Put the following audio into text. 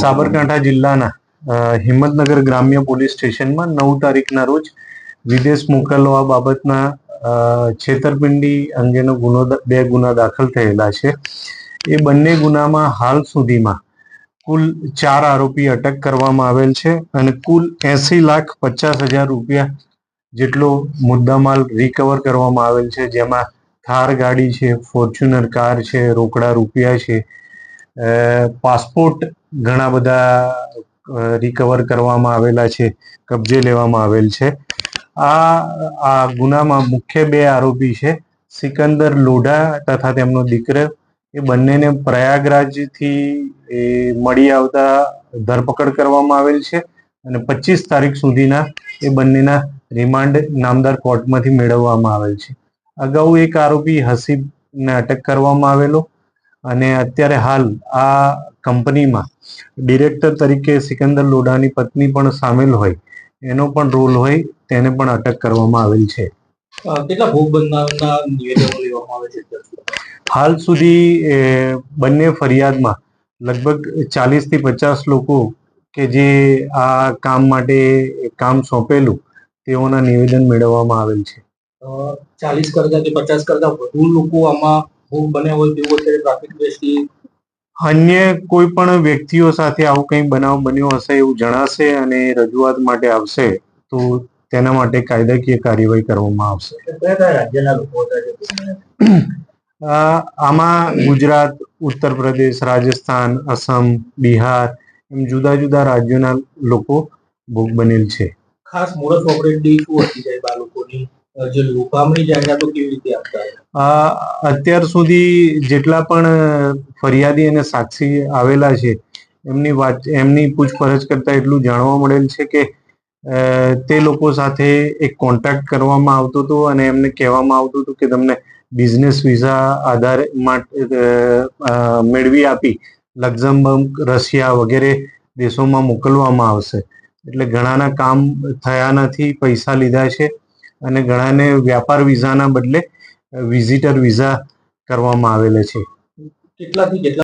સાબરકાંઠા જિલ્લાના હિંમતનગર ગ્રામ્ય પોલીસ સ્ટેશનમાં નવ તારીખના રોજ વિદેશ મોકલવા બાબતના છેતરપિંડી અંગેનો ગુનો બે ગુના દાખલ થયેલા છે. એ બંને ગુનામાં હાલ સુધીમાં કુલ ચાર આરોપી અટક કરવામાં આવેલ છે અને કુલ એસી લાખ પચાસ હજાર રૂપિયા જેટલો મુદ્દામાલ રિકવર કરવામાં આવેલ છે. જેમાં થાર ગાડી છે ફોર્ચ્યુનર કાર છે, રોકડા રૂપિયા છે પાસપોર્ટ ઘણા બધા રિકવર કરવામાં આવેલા છે, કબજે લેવામાં આવેલ છે. આ આ ગુનામાં મુખ્ય બે આરોપી છે, સિકંદર લોઢા તથા તેમનો દીકરો. એ બંનેને પ્રયાગરાજથી, એ, મળી આવતા ધરપકડ કરવામાં આવેલ છે અને પચીસ તારીખ સુધીના એ બંનેના રિમાન્ડ નામદાર કોર્ટમાંથી મેળવવામાં આવેલ છે. અગાઉ એક આરોપી હસીબને અટક કરવામાં આવેલો. અને અત્યારે હાલ આ કંપનીમાં ડિરેક્ટર તરીકે સિકંદર લોડાની પત્ની પણ સામેલ હોય એનો પણ રોલ હોય તેને પણ અટક કરવામાં આવેલ છે. કેટલા ભોગ બનનારના નિવેદનો લેવામાં આવે છે? હાલ સુધી બંને ફરિયાદમાં લગભગ ચાલીસથી પચાસ લોકો કે જે આ કામ માટે કામ સોંપેલું તેઓના નિવેદન મેળવવામાં આવેલ છે. ચાલીસ કરતા કે પચાસ કરતા વધુ લોકો આમાં ભોગ બન્યા હોય તેવું અત્યારે ટ્રાફિક દ્રષ્ટિએ? અન્ય કોઈ પણ વ્યક્તિઓ સાથે આવું કંઈ બનાવ બન્યો હશે એવું જણાશે અને રજૂઆત માટે આવશે તો તેના માટે કાયદાકીય કાર્યવાહી કરવામાં આવશે. કયા કયા રાજ્યના લોકો હતા આમાં ગુજરાત ઉત્તર પ્રદેશ રાજસ્થાન અસમ બિહાર એમ જુદા જુદા રાજ્યોના લોકો ભોગ બનેલ છે. ખાસ મોડસ ઓપરેન્ડી શું હતી સાહેબ આ લોકોની? જે અત્યાર સુધી જેટલા પણ ફરિયાદી અને સાક્ષી આવેલા છે, એમની વાત, એમની પૂછપરછ કરતા એટલું જાણવા મળેલ છે કે તે લોકો સાથે એક કોન્ટ્રાક્ટ કરવામાં આવતો હતો અને એમને કહેવામાં આવતું હતું કે તમને બિઝનેસ વિઝા આધારે માટે મેળવી આપી, લક્ઝમબર્ગ, રશિયા વગેરે દેશોમાં મોકલવામાં આવશે. એટલે ઘણાના કામ થયા નથી, પૈસા લીધા છે. અને ઘણાને વ્યાપાર વિઝાના બદલે વિઝિટર વિઝા કરવામાં આવેલા છે. કેટલાથી કેટલા